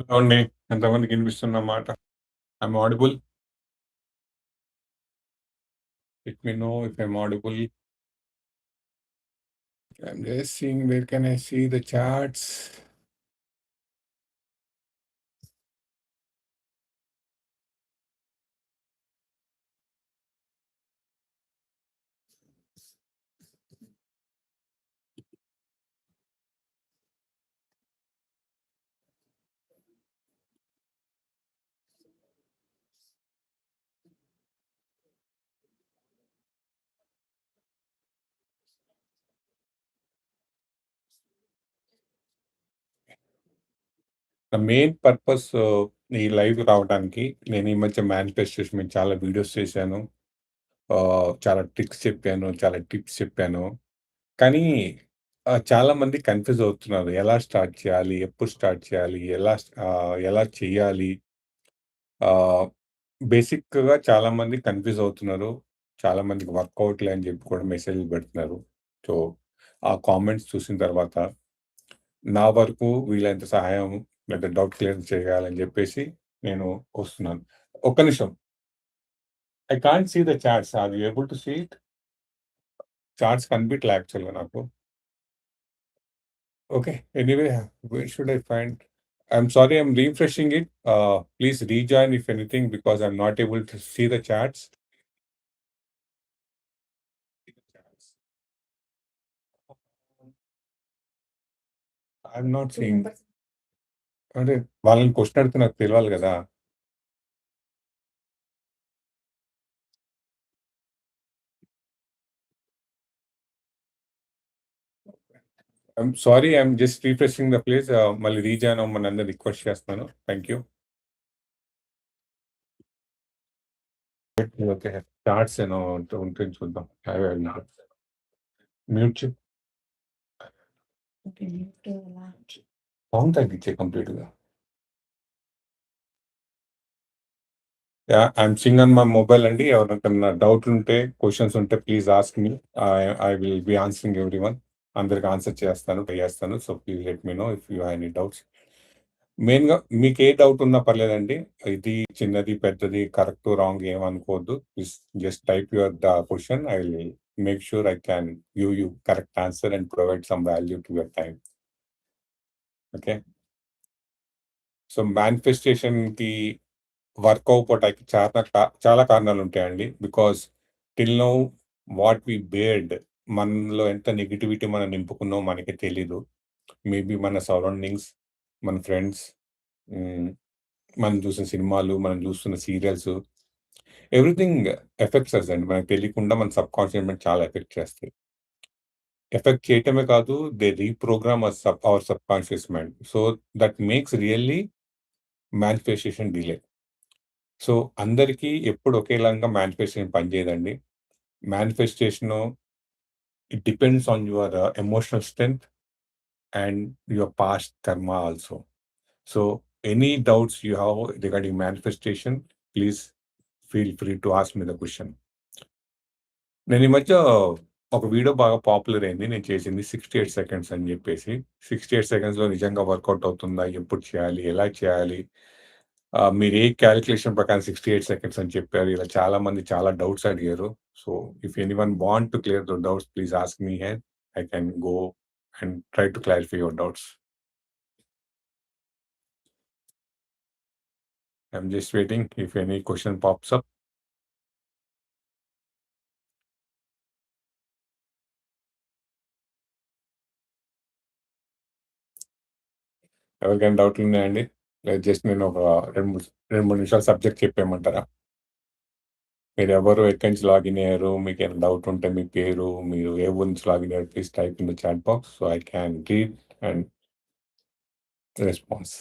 Hello అండి. ఎంతమందికి వినిపిస్తున్న మాట? I'm audible? Let me know if I'm audible. I'm just seeing where can I see the chats? Main purpose uh, ఈ live రావడానికి నేను ఈ మధ్య మేనిఫెస్టేషన్ మీద చాలా వీడియోస్ చేశాను. చాలా ట్రిక్స్ చెప్పాను. చాలా టిప్స్ చెప్పాను. కానీ చాలా చాలామంది కన్‌ఫ్యూజ్ అవుతున్నారు. ఎలా స్టార్ట్ చేయాలి? ఎప్పుడు స్టార్ట్ చేయాలి? ఎలా ఎలా చేయాలి? బేసిక్‌గా చాలామంది కన్‌ఫ్యూజ్ అవుతున్నారు. చాలామందికి వర్క్ అవ్వట్లే అని చెప్పి కూడా మెసేజ్‌లు పెడుతున్నారు. సో, ఆ కామెంట్స్ చూసిన తర్వాత నా వరకు వీలైనంత సహాయం లేదా డౌట్ క్లియర్ చేయాలని చెప్పేసి నేను వస్తున్నాను. ఒక్క నిమిషం. I can't see the chats. Are you able to see it? Chats కనిపియట్లే యాక్చువల్‌గా నాకు. Okay. Anyway where should I find? I'm sorry I'm refreshing it. Ah, please rejoin if anything because I'm not able to see the chats. I'm not seeing. అంటే వాళ్ళని question అడిగితే నాకు తెలియాలి కదా sorry I'm just refreshing the place. మళ్ళీ rejoin అవ్వమని అందరు request చేస్తున్నాను. Thank you. ఓకే. చార్ట్స్ ఏమో ఉంటే చూద్దాం. అవే ఉన్నాయి. మ్యూట్ మ్యూట్ ఎలా? సౌండ్ కంప్లీట్‌గా. I'm Singh in on my mobile అండి. ఎవరికైనా డౌట్లు ఉంటే క్వశ్చన్స్ ఉంటే please ask me. I will be answering everyone. అందరికి ఆన్సర్ చేస్తాను. ట్రై చేస్తాను. So, please let me know if you have any doubts. మెయిన్‌గా మీకు ఏ డౌట్ ఉన్నా పర్లేదండి. ఇది చిన్నది, పెద్దది, కరెక్ట్, రాంగ్ ఏమనుకోవద్దు. Just type your the question I will make sure I can give you correct answer and provide some value to your time okay. So, మేనిఫెస్టేషన్‌కి work అవ్వటానికి చాలా చాలా కారణాలు ఉంటాయండి because till now what we bared మనలో ఎంత negativity మనం నింపుకున్నామో మనకి తెలీదు. మేబీ మన సరౌండింగ్స్, మన ఫ్రెండ్స్, మనం చూసిన సినిమాలు, మనం చూస్తున్న సీరియల్స్ ఎవ్రీథింగ్ ఎఫెక్ట్స్ అస్ అండి. మనకు తెలియకుండా మన సబ్‌కాన్షియస్ మైండ్ చాలా ఎఫెక్ట్ చేస్తాయి. ఎఫెక్ట్ చేయటమే కాదు they reprogram our sub our subconscious mind. So, that makes really manifestation delay. So, అందరికీ ఎప్పుడు ఒకేలాగా manifestation పనిచేయదండి. Manifestation it depends on your emotional strength and your past karma also. So, any doubts you have regarding manifestation please feel free to ask me the question నేను ఈ మధ్య ఒక video బాగా popular అయింది. నేను చేసింది 68 సెకండ్స్ అని చెప్పేసి. 68 సెకండ్స్‌లో నిజంగా వర్కౌట్ అవుతుందా? ఎప్పుడు చేయాలి? ఎలా చేయాలి? మీరు ఏ కాలిక్యులేషన్ ప్రకారం 68 సెకండ్స్ అని చెప్పారు. ఇలా చాలా మంది చాలా డౌట్స్ అడిగారు. So, if anyone want to clear the doubts please ask me head I can go and try to clarify your doubts. I'm just waiting if any question pops up. ఎవరికైనా డౌట్లు ఉన్నాయండి లేదు జస్ట్ నేను ఒక 2, 3 2, 3 నిమిషాలు subject చెప్పేయమంటారా? మీరు ఎవరు ఎక్కడి నుంచి లాగిన్ అయ్యారు? మీకు ఏమైనా డౌట్ ఉంటే మీ పేరు, మీరు ఏ ఊరి నుంచి లాగిన్ అయ్యారు? Please type in the chat box so I can read and response.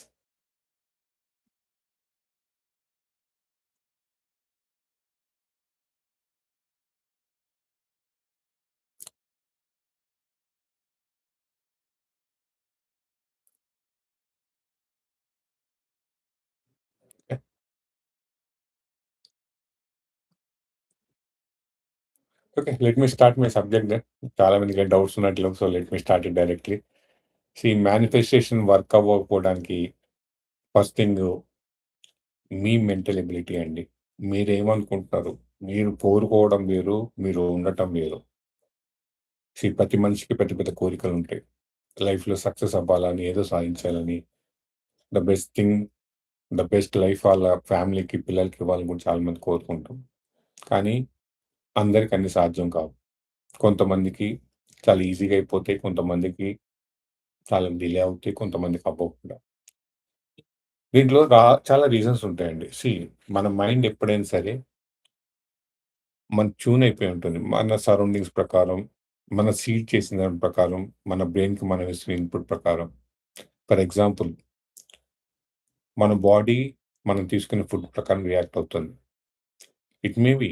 Okay. Let me start my subject చాలా మందికి డౌట్స్ ఉన్నట్లు so let me start it directly. See manifestation work అవ్వకపోవడానికి ఫస్ట్ థింగ్ మీ mental ability అండి. మీరేమనుకుంటున్నారు? మీరు కోరుకోవడం వేరు, మీరు ఉండటం వేరు. సి ప్రతి మనిషికి పెద్ద పెద్ద కోరికలు ఉంటాయి లైఫ్‌లో సక్సెస్ అవ్వాలని, ఏదో సాధించాలని, the best thing, the best life వాళ్ళ ఫ్యామిలీకి, పిల్లలకి ఇవ్వాలని కూడా చాలామంది కోరుకుంటాం. కానీ అందరికి అన్ని సాధ్యం కావు. కొంతమందికి చాలా ఈజీగా అయిపోతాయి. కొంతమందికి చాలా డిలే అవుతాయి. కొంతమందికి అవ్వవు కూడా. దీంట్లో రా చాలా రీజన్స్ ఉంటాయండి. సీ మన మైండ్ ఎప్పుడైనా సరే మన ట్యూన్ అయిపోయి ఉంటుంది. మన సరౌండింగ్స్ ప్రకారం, మన సీడ్ చేసిన దాని ప్రకారం, మన బ్రెయిన్‌కి మనం ఇస్తున్న ఇన్‌పుట్ ప్రకారం. ఫర్ ఎగ్జాంపుల్ మన బాడీ మనం తీసుకునే ఫుడ్ ప్రకారం రియాక్ట్ అవుతుంది. ఇట్ మే బి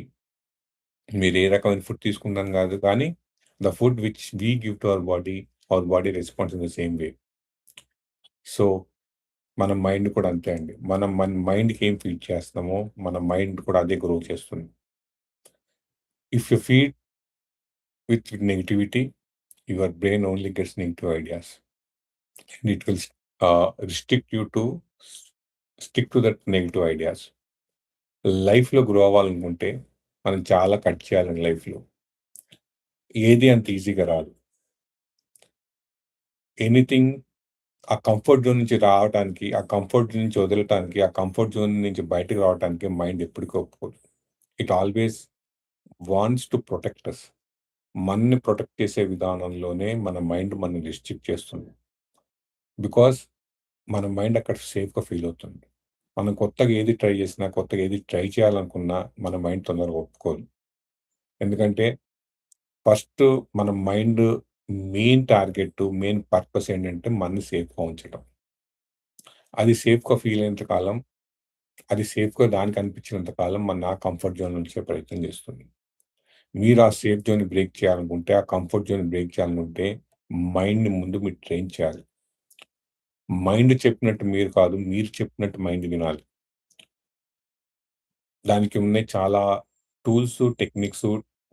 మీరు ఏ రకమైన ఫుడ్ తీసుకుంటాం కాదు కానీ the food which we give to our body, our body response in the same way. So మన మైండ్ కూడా అంతే అండి. మనం మన మైండ్‌కి ఏం ఫీడ్ చేస్తున్నామో, మన మైండ్ కూడా అదే గ్రో చేస్తుంది. If you feed with negativity your brain only gets negative ideas. And it will restrict you to stick to that negative ideas. లైఫ్‌లో గ్రో అవ్వాలనుకుంటే మనం చాలా కట్ చేయాలండి లైఫ్‌లో. ఏది అంత ఈజీగా రాదు. ఎనీథింగ్ ఆ కంఫర్ట్ జోన్ నుంచి రావటానికి, ఆ కంఫర్ట్ జోన్ నుంచి వదలటానికి, ఆ కంఫర్ట్ జోన్ నుంచి బయటకు రావటానికి మైండ్ ఎప్పటికీ ఒప్పుకోదు. It always wants to protect us. మనని ప్రొటెక్ట్ చేసే విధానంలోనే మన మైండ్ మనల్ని రిస్ట్రిక్ట్ చేస్తుంది. బికాస్ మన మైండ్ అక్కడ సేఫ్‌గా ఫీల్ అవుతుంది. మనం కొత్తగా ఏది ట్రై చేసినా, కొత్తగా ఏది ట్రై చేయాలనుకున్నా మన మైండ్ తొందరగా ఒప్పుకోదు. ఎందుకంటే ఫస్ట్ మన mind main target, main purpose ఏంటంటే మనని సేఫ్‌గా ఉంచడం అది సేఫ్‌గా ఫీల్ అయినంత కాలం, అది సేఫ్‌గా దానికి అనిపించినంత కాలం మన ఆ కంఫర్ట్ జోన్ నుంచే ప్రయత్నం చేస్తుంది. మీరు ఆ సేఫ్ జోన్ బ్రేక్ చేయాలనుకుంటే, ఆ కంఫర్ట్ జోన్ బ్రేక్ చేయాలనుకుంటే మైండ్‌ని ముందు మీరు ట్రైన్ చేయాలి. మైండ్ చెప్పినట్టు మీరు కాదు, మీరు చెప్పినట్టు మైండ్ వినాలి. దానికి ఉన్నాయి చాలా టూల్స్, టెక్నిక్స్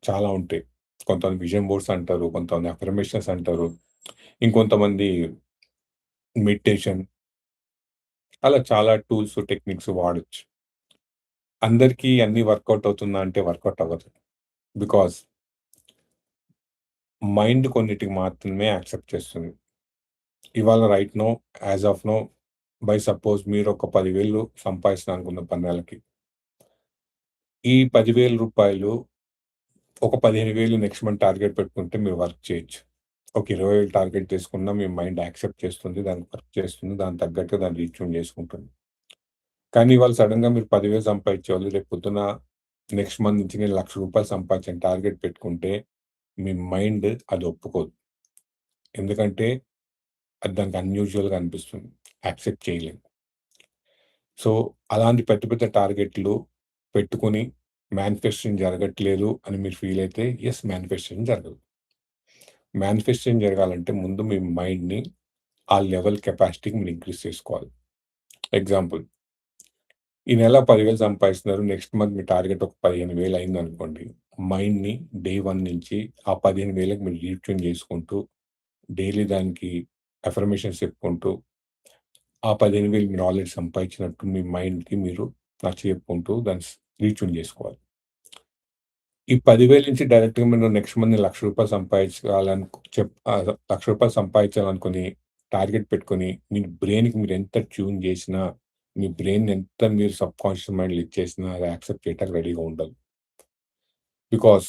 చాలా ఉంటాయి. కొంతమంది విజన్ బోర్డ్స్ అంటారు. కొంతమంది అఫర్మేషన్స్ అంటారు. ఇంకొంతమంది మెడిటేషన్. అలా చాలా టూల్స్, టెక్నిక్స్ వాడచ్చు అందరికీ అన్నీ వర్కౌట్ అవుతుందా అంటే వర్కౌట్ అవ్వదు. బికాజ్ మైండ్ కొన్నిటికి మాత్రమే యాక్సెప్ట్ చేస్తుంది. ఇవాళ right now as of now by suppose మీరు ఒక పదివేలు సంపాదిస్తున్నారు అనుకున్న 10 నెలలకి. ఈ పదివేల రూపాయలు ఒక 15,000 నెక్స్ట్ మంత్ టార్గెట్ పెట్టుకుంటే మీరు వర్క్ చేయొచ్చు. ఒక ఇరవై వేలు టార్గెట్ చేసుకున్నా మీ మైండ్ యాక్సెప్ట్ చేస్తుంది. దానికి వర్క్ చేస్తుంది. దానికి తగ్గట్టుగా దాన్ని రీచ్యూన్ చేసుకుంటుంది. కానీ ఇవాళ సడన్గా మీరు 10,000 సంపాదించేవాళ్ళు రేపు పొద్దున నెక్స్ట్ మంత్ నుంచి నేను రూ. 1,00,000 సంపాదించని టార్గెట్ పెట్టుకుంటే మీ మైండ్ అది ఒప్పుకోదు. ఎందుకంటే అది దానికి అన్‌యూజువల్‌గా అనిపిస్తుంది. యాక్సెప్ట్ చేయలేము. సో, అలాంటి పెద్ద పెద్ద టార్గెట్‌లు పెట్టుకొని మేనిఫెస్టేషన్ జరగట్లేదు అని మీరు ఫీల్ అయితే యెస్ మేనిఫెస్టేషన్ జరగదు. మేనిఫెస్టేషన్ జరగాలంటే ముందు మీ మైండ్‌ని ఆ లెవెల్ కెపాసిటీకి మీరు ఇంక్రీజ్ చేసుకోవాలి. ఎగ్జాంపుల్ ఈ నెల 10,000 సంపాదిస్తున్నారు. నెక్స్ట్ మంత్ మీ టార్గెట్ ఒక 15,000 అయిందనుకోండి. మైండ్‌ని డే 1 నుంచి ఆ 15,000కి మీరు రీట్యూన్ చేసుకుంటూ డైలీ దానికి అఫర్మేషన్స్ చెప్పుకుంటూ ఆ 15,000 మీరు ఆల్రెడీ సంపాదించినట్టు మీ మైండ్‌కి మీరు నచ్చచెప్పుకుంటూ దాన్ని రీచ్యూన్ చేసుకోవాలి. ఈ పదివేల నుంచి డైరెక్ట్‌గా మీరు నెక్స్ట్ మంత్ లక్ష రూపాయలు సంపాదించాలను చెప్ లక్ష రూపాయలు సంపాదించాలనుకుని టార్గెట్ పెట్టుకొని మీ బ్రెయిన్‌కి మీరు ఎంత ట్యూన్ చేసినా, మీ బ్రెయిన్ ఎంత మీరు సబ్ సబ్‌కాన్షియస్ మైండ్‌లో ఇచ్చేసినా అది యాక్సెప్ట్ చేయడానికి రెడీగా ఉండదు. బికాస్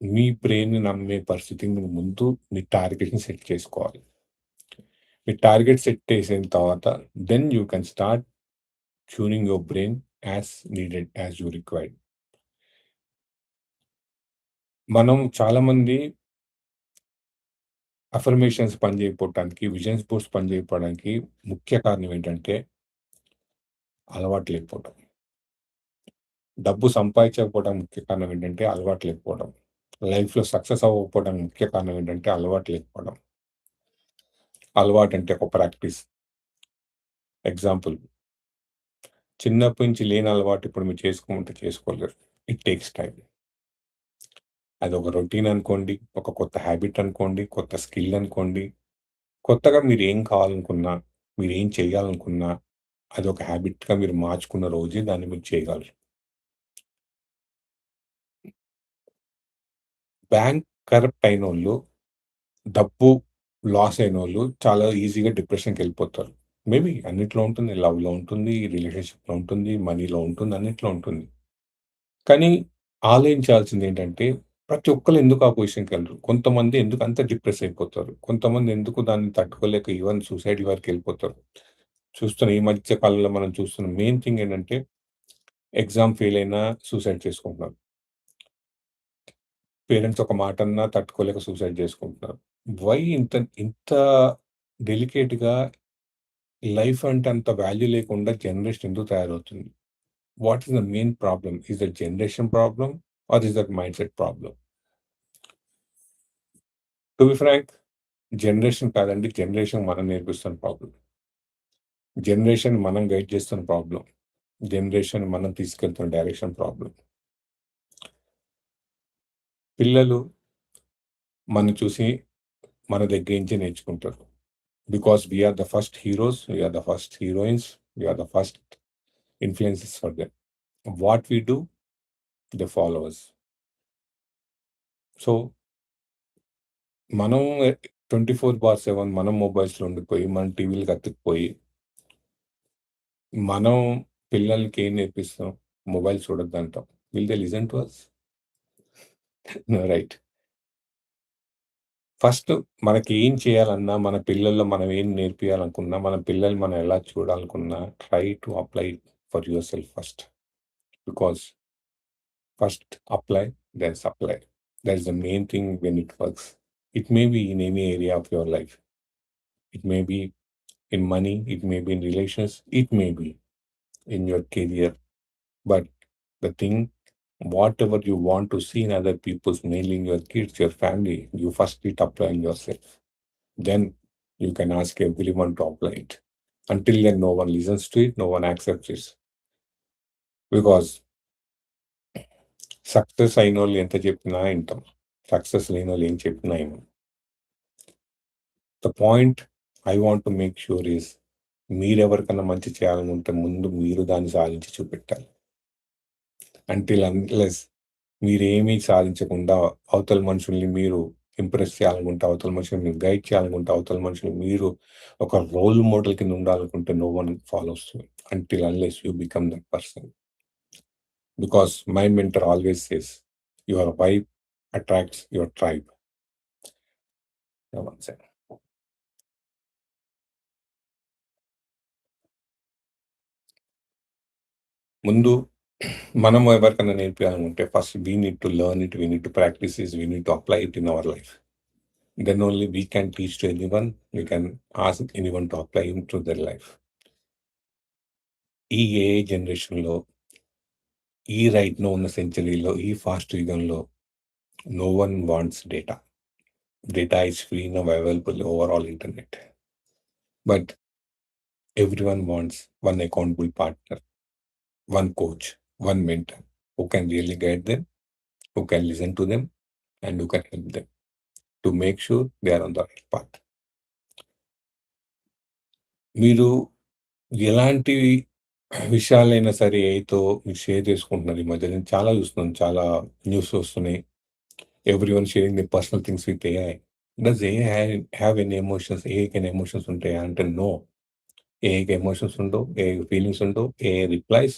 మీ బ్రెయిన్‌ని నమ్మే పరిస్థితికి మీరు ముందు మీ టార్గెట్‌ని సెట్ చేసుకోవాలి. మీ టార్గెట్ సెట్ చేసిన తర్వాత then you can start tuning your brain as needed as you required మనం చాలామంది అఫర్మేషన్స్ పనిచేయకపోవటానికి విజన్స్ బోర్డ్స్ పనిచేయకపోవడానికి ముఖ్య కారణం ఏంటంటే అలవాటు లేకపోవడం డబ్బు సంపాదించకపోవడం ముఖ్య కారణం ఏంటంటే అలవాటు లేకపోవడం లైఫ్లో సక్సెస్ అవ్వకపోవడం ముఖ్య కారణం ఏంటంటే అలవాటు లేకపోవడం. అలవాటు అంటే ఒక ప్రాక్టీస్. ఎగ్జాంపుల్. చిన్నప్పటి నుంచి లేని అలవాటు ఇప్పుడు మీరు చేసుకోమంటే చేసుకోలేరు. ఇట్ టేక్స్ టైం అది ఒక రొటీన్ అనుకోండి ఒక కొత్త హ్యాబిట్ అనుకోండి కొత్త స్కిల్ అనుకోండి. కొత్తగా మీరు ఏం కావాలనుకున్నా మీరు ఏం చేయాలనుకున్నా అది ఒక హ్యాబిట్గా మీరు మార్చుకున్న రోజే దాన్ని మీరు చేయగలరు. బ్యాంక్ కరప్ట్ అయిన వాళ్ళు డబ్బు లాస్ అయిన వాళ్ళు చాలా ఈజీగా డిప్రెషన్కి వెళ్ళిపోతారు. మేబీ అన్నిట్లో ఉంటుంది. లవ్లో ఉంటుంది రిలేషన్షిప్లో ఉంటుంది మనీలో ఉంటుంది అన్నిట్లో ఉంటుంది. కానీ ఆలోచించాల్సింది ఏంటంటే ప్రతి ఒక్కరు ఎందుకు ఆ పొజిషన్కి వెళ్ళరు? కొంతమంది ఎందుకు అంత డిప్రెస్ అయిపోతారు? కొంతమంది ఎందుకు దాన్ని తట్టుకోలేక ఈవెన్ సూసైడ్ వరకు వెళ్ళిపోతారు? చూస్తున్న ఈ మధ్య కాలంలో మనం చూస్తున్న మెయిన్ థింగ్ ఏంటంటే ఎగ్జామ్ ఫెయిల్ అయినా సూసైడ్ చేసుకుంటున్నారు. పేరెంట్స్ ఒక మాట అన్నా తట్టుకోలేక సూసైడ్ చేసుకుంటున్నారు. వై ఇంత ఇంత డెలికేట్గా లైఫ్ అంటే అంత వాల్యూ లేకుండా జనరేషన్ ఎందుకు తయారవుతుంది? What is the main problem? Is the generation problem or is that mind set problem? To be frank generation కాదండి జనరేషన్ మనం నేర్పిస్తున్న ప్రాబ్లం జనరేషన్ మనం గైడ్ చేస్తున్న ప్రాబ్లం జనరేషన్ మనం తీసుకెళ్తున్న డైరెక్షన్ ప్రాబ్లం పిల్లలు మనం చూసి మన దగ్గర నుంచి నేర్చుకుంటారు. Because we are the first heroes we are the first heroines we are the first influences for them what we do the followers so మనం ట్వంటీ ఫోర్ బార్ సెవెన్ మనం మొబైల్స్లో ఉండిపోయి మనం టీవీలకు అతుక్కుపోయి మనం పిల్లలకి ఏం నేర్పిస్తాం? మొబైల్ చూడొద్దు అంటాం will they listen to us right. First మనకి ఏం చేయాలన్నా మన పిల్లల్లో మనం ఏం నేర్పియాలనుకున్నా మన పిల్లల్ని మనం ఎలా చూడాలనుకున్నా try to apply for yourself first. Because first apply then supply. That is the main thing when it works. It may be in any area of your life. It may be in money, it may be in relations, it may be in your career. But the thing whatever you want to see in other people's mailing your kids, your family, you first it apply in yourself. Then you can ask everyone to apply it. Until then, no one listens to it, no one accepts it. Because success అయిన వాళ్ళు ఎంత చెప్పినా వింటాం success లేని వాళ్ళు ఏం చెప్పినా వినం the point I want to make sure is మీరెవరికన్నా మంచి చేయాలనుకుంటే ముందు మీరు దాన్ని సాధించి చూపెట్టాలి అంటిల్ అన్లెస్ మీరేమీ సాధించకుండా అవతల మనుషుల్ని మీరు ఇంప్రెస్ చేయాలనుకుంటే అవతల మనుషుల్ని గైడ్ చేయాలనుకుంటే అవతల మనుషులు మీరు ఒక రోల్ మోడల్ కింద ఉండాలనుకుంటే నో వన్ ఫాలో వస్తుంది until unless you become that person because my mentor always says your vibe attracts your tribe ముందు మనం ఎవరికైనా నేర్పించాలనుకుంటే first we need to learn it we need to practice is we need to apply it in our life then only we can teach to any one we can ask any one to apply in to their life ఈ ఏ జనరేషన్లో ఈ రైట్ను ఉన్న సెంచరీలో ఈ fast యుగంలో no one wants data data is free now available overall internet but every one wants one accountable partner one coach one mentor who can really guide them, who can listen to them, and who can help them to make sure they are on the right path. మీరు ఎలాంటి విషయాలైనా సరే ఏతో మీరు share చేసుకుంటున్నారు ఈ మధ్య? నేను చాలా చూస్తున్నాను చాలా న్యూస్ వస్తున్నాయి. Every one sharing the personal things with AI does AI have an emotions ఏకి ఎమోషన్స్ ఉంటాయా? అంటే నో ఏకి ఎమోషన్స్ ఉండవు ఏ ఫీలింగ్స్ ఉండవు ఏ replies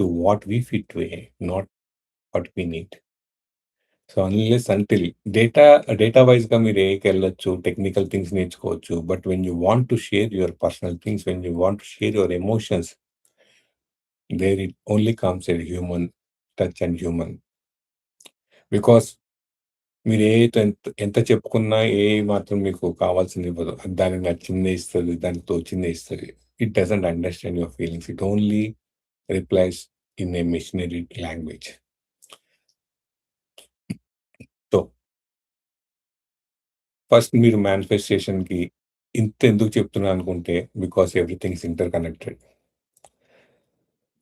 to what we fit to not what we need. So, unless until data data వైస్‌గా మీరు ఏకి వెళ్ళొచ్చు టెక్నికల్ థింగ్స్ నేర్చుకోవచ్చు. But when you want to share your personal things, when you want to share your emotions there it only comes at human touch and human. Because మీరు ఏ ఎంత ఎంత చెప్పుకున్నా ఏ మాత్రం మీకు కావాల్సింది ఇవ్వదు. దానికి నచ్చిందే ఇస్తుంది దానికి తోచిందే ఇస్తుంది it doesn't understand your feelings. It only replies in a machinery language. So first మీరు మేనిఫెస్టేషన్‌కి ఇంతెందుకు చెప్తున్నా అనుకుంటే because everything is interconnected.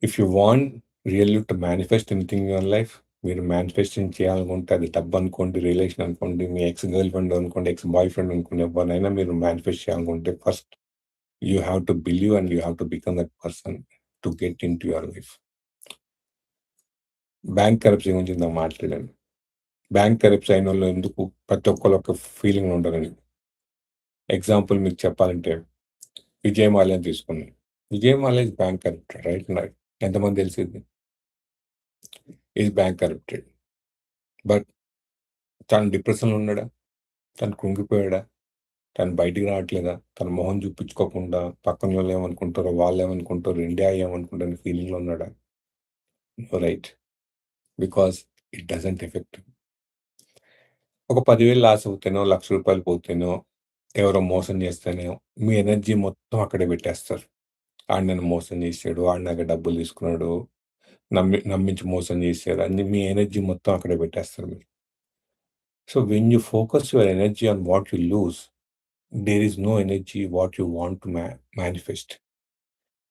If you want really to manifest anything your life మీరు మేనిఫెస్టింగ్ చేయాలనుకుంటే అది డబ్బు అనుకోండి, రిలేషన్ అనుకోండి, మీ ఎక్స్ గర్ల్ ఫ్రెండ్ అనుకోండి, ఎక్స్ బాయ్ ఫ్రెండ్ అనుకోండి, ఎవరినైనా మీరు మేనిఫెస్ట్ చేయాలనుకుంటే first you have to believe and you have to become that person to get into your life. Bank corruption గురించి ఇందాక మాట్లాడాను. బ్యాంక్ కెరప్సీ అయిన వాళ్ళు ఎందుకు ప్రతి ఒక్కరు ఒక ఫీలింగ్ ఉండరని. ఎగ్జాంపుల్ మీకు చెప్పాలంటే విజయ్ మాల్యాని తీసుకుందాం. Vijay Mallya bank corrupted right now ఎంతమంది తెలిసింది ఈజ్ బ్యాంక్ కరప్టెడ్. బట్ తను డిప్రెషన్‌లో ఉన్నాడా? తను కుంగిపోయాడా తను బయటికి రావట్లేదా? తన మొహం చూపించుకోకుండా పక్కన వాళ్ళు ఏమనుకుంటారో, వాళ్ళు ఏమనుకుంటారు ఇండియా ఏమనుకుంటారు ఫీలింగ్‌లో ఉన్నాడా? No right. Because it doesn't effect ఒక పదివేలు లాస్ అవుతేనో, లక్ష రూపాయలు పోతేనో, ఎవరో మోసం చేస్తేనో మీ ఎనర్జీ మొత్తం అక్కడే పెట్టేస్తారు. ఆడు నన్ను మోసం చేసాడు. ఆడు నాకు డబ్బులు తీసుకున్నాడు. నమ్మి నమ్మించి మోసం చేసాడు అని మీ ఎనర్జీ మొత్తం అక్కడే పెట్టేస్తారు మీరు. So when you focus your energy on what you lose there is no energy what you want to మ్యా మేనిఫెస్ట్.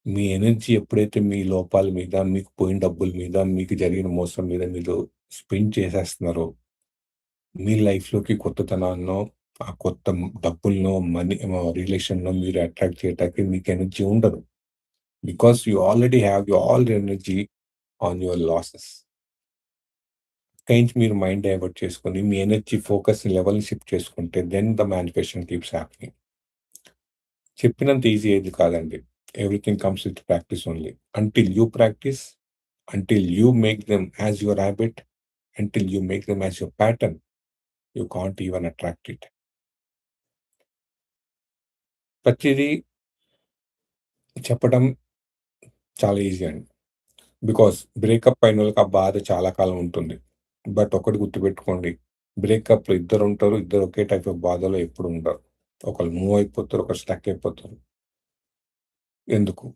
మీ ఎనర్జీ ఎప్పుడైతే మీ లోపాల మీద, మీకు పోయిన డబ్బుల మీద, మీకు జరిగిన మోసం మీద మీరు స్పెండ్ చేసేస్తున్నారో మీ లైఫ్‌లోకి కొత్తతనాన్నో, ఆ కొత్త డబ్బులనో, మనీ రిలేషన్లో మీరు అట్రాక్ట్ చేయటానికి మీకు ఎనర్జీ ఉండదు. Because you already have you all energy on your losses. నుంచి మీరు మైండ్ డైవర్ట్ చేసుకొని మీ ఎనర్జీ ఫోకస్ లెవెల్‌ని షిఫ్ట్ చేసుకుంటే then the manifestation keeps happening. చెప్పినంత ఈజీ ఏది కాదండి. Everything comes with practice only. Until you practice, until you make them as your habit until you make them as your pattern you can't even attract it. ప్రతిదీ చెప్పడం చాలా easy అండి. Because breakup అయినోళ్ళకి ఆ బాధ చాలా కాలం ఉంటుంది. బట్ ఒకటి గుర్తుపెట్టుకోండి. బ్రేకప్‌లో ఇద్దరుంటారు. ఇద్దరు ఒకే టైప్ ఆఫ్ బాధలో ఎప్పుడు ఉండరు. ఒకళ్ళు మూవ్ అయిపోతారు. ఒకరు స్టక్ అయిపోతారు. ఎందుకు?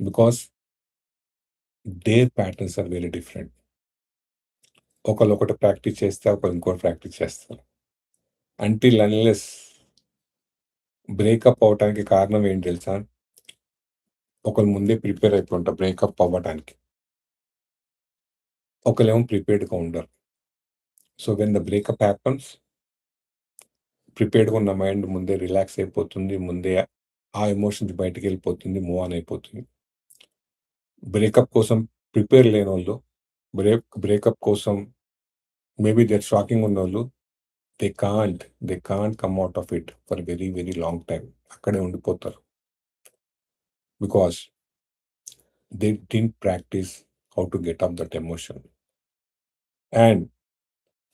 Because there patterns are very different. ఒకళ్ళు ఒకటి ప్రాక్టీస్ చేస్తే, ఒకరు ఇంకోటి ప్రాక్టీస్ చేస్తారు. అంటిల్ అన్‌లెస్ బ్రేకప్ అవ్వటానికి కారణం ఏంటి తెలుసా? ఒకళ్ళు ముందే ప్రిపేర్ అయిపోయి ఉంటారు బ్రేకప్ అవ్వటానికి. ఒకళ్ళేమో ప్రిపేర్డ్‌గా ఉండరు. So when the breakup happens ప్రిపేర్డ్‌గా ఉన్న మైండ్ ముందే రిలాక్స్ అయిపోతుంది. ముందే ఆ ఎమోషన్స్ బయటికెళ్ళిపోతుంది. మూవ్ ఆన్ అయిపోతుంది. బ్రేకప్ కోసం ప్రిపేర్ లేనోళ్ళు, బ్రేక్ బ్రేకప్ కోసం మేబీ దే షాకింగ్ షాకింగ్ ఉన్నోళ్ళు they can't, they can't come out of it for very very long time అక్కడే ఉండిపోతారు. Because they didn't practice how to get up that emotion. And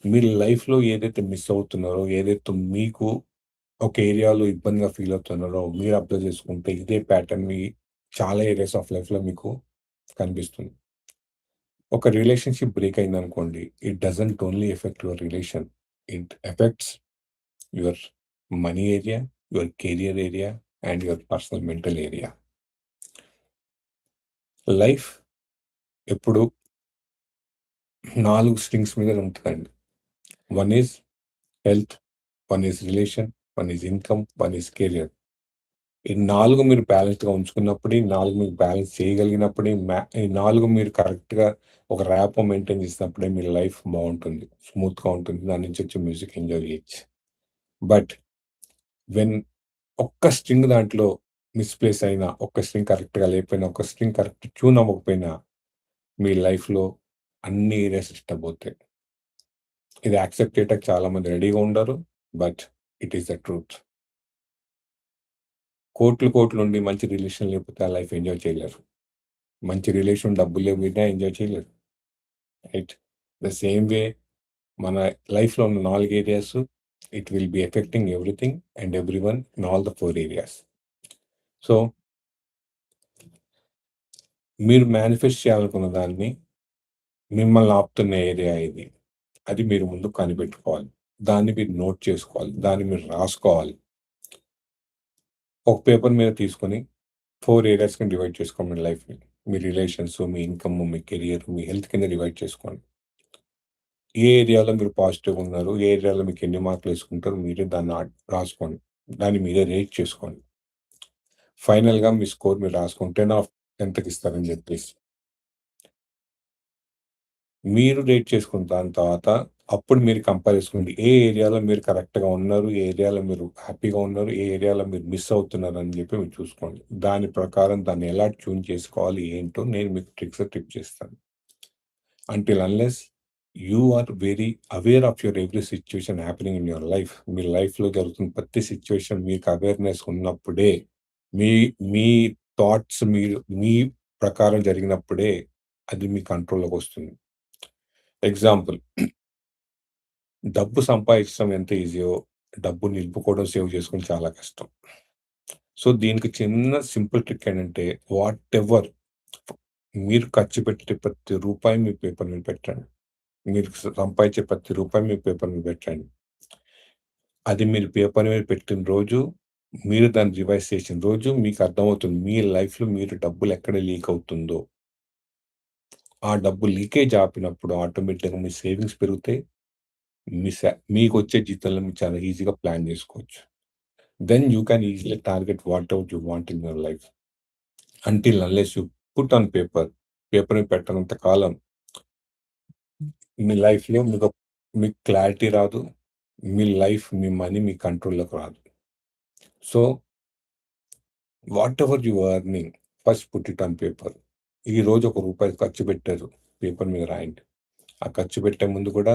మీరు లైఫ్‌లో ఏదైతే miss అవుతున్నారో, ఏదైతే మీకు ఒక ఏరియాలో ఇబ్బందిగా ఫీల్ అవుతున్నారో మీరు అబ్జర్వ్ చేసుకుంటే ఇదే ప్యాటర్న్ మీ చాలా ఏరియాస్ ఆఫ్ లైఫ్‌లో మీకు కనిపిస్తుంది. ఒక రిలేషన్‌షిప్ బ్రేక్ అయిందనుకోండి. It doesn't only affect your relation. It affects your money area, your career area and your personal mental area. Life ఎప్పుడు నాలుగు స్ట్రింగ్స్ మీద ఉంటుందండి one is health, one is relation, one is income, one is career. ఈ నాలుగు మీరు బ్యాలెన్స్డ్‌గా ఉంచుకున్నప్పుడే, ఈ 4 మీకు బ్యాలెన్స్ చేయగలిగినప్పుడు మ్యా ఈ నాలుగు మీరు కరెక్ట్‌గా ఒక ర్యాప్ మెయింటైన్ చేసినప్పుడే మీ లైఫ్ బాగుంటుంది స్మూత్‌గా ఉంటుంది. దాని నుంచి వచ్చి మ్యూజిక్ ఎంజాయ్ చేయొచ్చు. బట్ వెన్ ఒక్క స్ట్రింగ్ దాంట్లో మిస్‌ప్లేస్ అయినా, ఒక్క స్ట్రింగ్ కరెక్ట్‌గా లేకపోయినా, ఒక స్ట్రింగ్ కరెక్ట్ ట్యూన్ అవ్వకపోయినా మీ లైఫ్‌లో అన్ని ఏరియాస్ డిస్టర్బ్ ఇది యాక్సెప్ట్ చేయటానికి చాలామంది రెడీగా ఉండరు. But it is the truth. కోట్లు కోట్లుండి మంచి రిలేషన్ లేకపోతే ఆ లైఫ్ ఎంజాయ్ చేయలేరు. మంచి రిలేషన్ డబ్బులు లేకపోయినా ఎంజాయ్ చేయలేరు. రైట్? ద సేమ్ వే మన లైఫ్‌లో ఉన్న నాలుగు areas it will be affecting everything and everyone in all the four areas. So మీరు మేనిఫెస్ట్ చేయాలనుకున్న దాన్ని మిమ్మల్ని ఆపుతున్న ఏరియా ఇది. అది మీరు ముందు కనిపెట్టుకోవాలి. దాన్ని మీరు నోట్ చేసుకోవాలి. దాన్ని మీరు రాసుకోవాలి. ఒక పేపర్ మీద తీసుకొని ఫోర్ ఏరియాస్ కింద డివైడ్ చేసుకోండి మీ లైఫ్‌ని. మీ రిలేషన్స్, మీ ఇన్‌కమ్, మీ కెరియర్, మీ హెల్త్ కింద డివైడ్ చేసుకోండి. ఏ ఏరియాలో మీరు పాజిటివ్ ఉన్నారు? ఏ ఏరియాలో మీకు ఎన్ని మార్కులు వేసుకుంటారు మీరే దాన్ని రాసుకోండి. దాన్ని మీరే రేట్ చేసుకోండి. ఫైనల్‌గా మీ స్కోర్ మీరు రాసుకోండి. 10 ఆఫ్ టెన్త్కి ఇస్తారని చెప్పేసి. మీరు రేట్ చేసుకున్న దాని తర్వాత అప్పుడు మీరు కంపేర్ చేసుకోండి. ఏ ఏరియాలో మీరు కరెక్ట్‌గా ఉన్నారు? ఏ ఏరియాలో మీరు హ్యాపీగా ఉన్నారు? ఏ ఏరియాలో మీరు మిస్ అవుతున్నారు అని చెప్పి మీరు చూసుకోండి. దాని ప్రకారం దాన్ని ఎలా ట్యూన్ చేసుకోవాలి ఏంటో నేను మీకు ట్రిక్స్ ట్రిప్ చేస్తాను until unless you are very aware of your every situation happening in your life. మీ లైఫ్‌లో జరుగుతున్న ప్రతి సిచ్యువేషన్ మీకు అవేర్‌నెస్ ఉన్నప్పుడే మీ మీ థాట్స్ మీరు మీ ప్రకారం జరిగినప్పుడే అది మీ కంట్రోల్‌లోకి వస్తుంది. ఎగ్జాంపుల్ డబ్బు సంపాదించడం ఎంత ఈజీయో డబ్బు నిలుపుకోవడం, సేవ్ చేసుకోవడం చాలా కష్టం. సో దీనికి చిన్న సింపుల్ ట్రిక్ ఏంటంటే వాట్ ఎవర్ మీరు ఖర్చు పెట్టే ప్రతి రూపాయి మీ పేపర్ మీద పెట్టండి. మీరు సంపాదించే ప్రతి రూపాయి మీ పేపర్ మీద పెట్టండి. అది మీరు పేపర్ మీద పెట్టిన రోజు, మీరు దాన్ని రివైజ్ చేసిన రోజు మీకు అర్థమవుతుంది. మీ లైఫ్‌లో మీరు డబ్బులు ఎక్కడ లీక్ అవుతుందో. ఆ డబ్బు లీకేజ్ ఆపినప్పుడు ఆటోమేటిక్‌గా మీ సేవింగ్స్ పెరుగుతాయి. మీ మీకు మీకొచ్చే జీతంలో మీరు చాలా ఈజీగా ప్లాన్ చేసుకోవచ్చు. Then you can easily target what out you want in your life. Until unless you put on paper. Paper పెట్టనంత కాలం మీ లైఫ్‌లో మీకు మీకు క్లారిటీ రాదు. మీ లైఫ్, మీ మనీ మీ కంట్రోల్‌లోకి రాదు. So whatever you earning first put it on paper. ఈరోజు ఒక రూపాయి ఖర్చు పెట్టారు. పేపర్ మీద రాయండి. ఆ ఖర్చు పెట్టే ముందు కూడా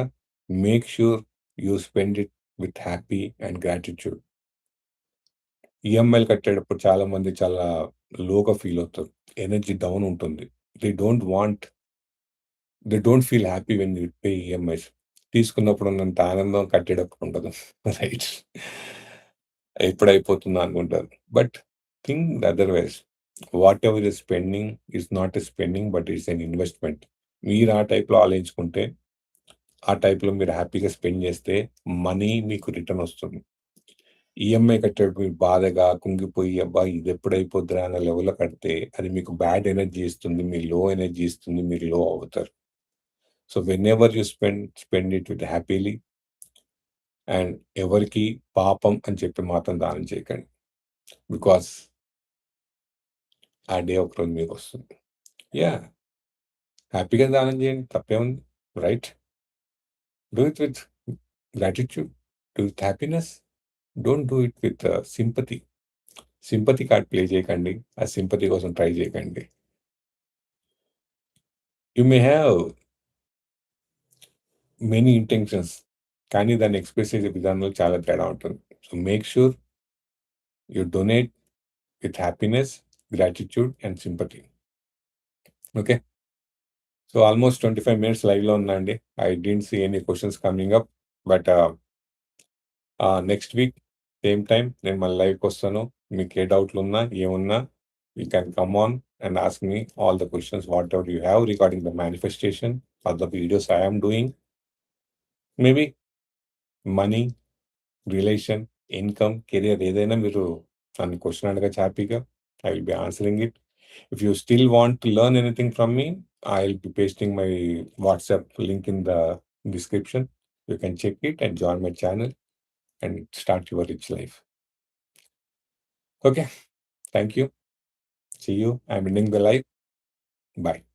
make sure you spend it with happy and gratitude. ఈఎంఐలు కట్టేటప్పుడు చాలా మంది చాలా లోగా ఫీల్ అవుతారు. ఎనర్జీ డౌన్ ఉంటుంది. They don't want they don't feel happy when you pay EMIs. తీసుకున్నప్పుడు ఉన్నంత ఆనందం కట్టేటప్పుడు ఉండదు. రైట్. ఎప్పుడు అయిపోతుందా అనుకుంటారు. But think otherwise whatever is spending is not a spending but is an investment. మీరు ఆ టైప్‌లో ఆలోచించుకుంటే ఆ టైప్‌లో మీరు హ్యాపీగా స్పెండ్ చేస్తే మనీ మీకు రిటర్న్ వస్తుంది. ఈఎంఐ కట్టేటప్పుడు మీరు బాధగా కుంగిపోయి అబ్బా! ఇది ఎప్పుడు అయిపోద్దిరా అన్న లెవెల్‌లో కడితే అది మీకు బ్యాడ్ ఎనర్జీ ఇస్తుంది. మీ లో ఎనర్జీ ఇస్తుంది. మీరు లో అవుతారు. So whenever you spend spend it with happily. And ఎవరికి పాపం అని చెప్పి మాత్రం దానం చేయకండి. బికాస్ ఆ డే ఒకరోజు మీకు వస్తుంది యా హ్యాపీగా దానం చేయండి. తప్పేముంది. Right? Do it with gratitude. Do with happiness. Don't do it with sympathy sympathy card play చేయకండి. ఆ సింపతి కోసం ట్రై చేయకండి. You may have many intentions. కానీ దాన్ని ఎక్స్‌ప్రెస్ చేసే విధానంలో చాలా తేడా ఉంటుంది. So make sure you donate with happiness, gratitude and sympathy okay. So almost 25 minutes లైవ్‌లో ఉన్నా అండి. I didn't see any questions coming up. But next week same time నేను మళ్ళీ లైవ్కి వస్తాను మీకు ఏ డౌట్లు ఉన్నా ఏమున్నా you can come on and ask me all the questions whatever you have regarding the manifestation or the videos I doing. Maybe money, relation, income, career ఏదైనా మీరు నన్ను క్వశ్చన్ అడగొచ్చు హ్యాపీగా. I'll be answering it. If you still want to learn anything from me, I'll be pasting my WhatsApp link in the description. You can check it and join my channel and start your rich life. Okay. Thank you. See you. I'm ending the live. Bye.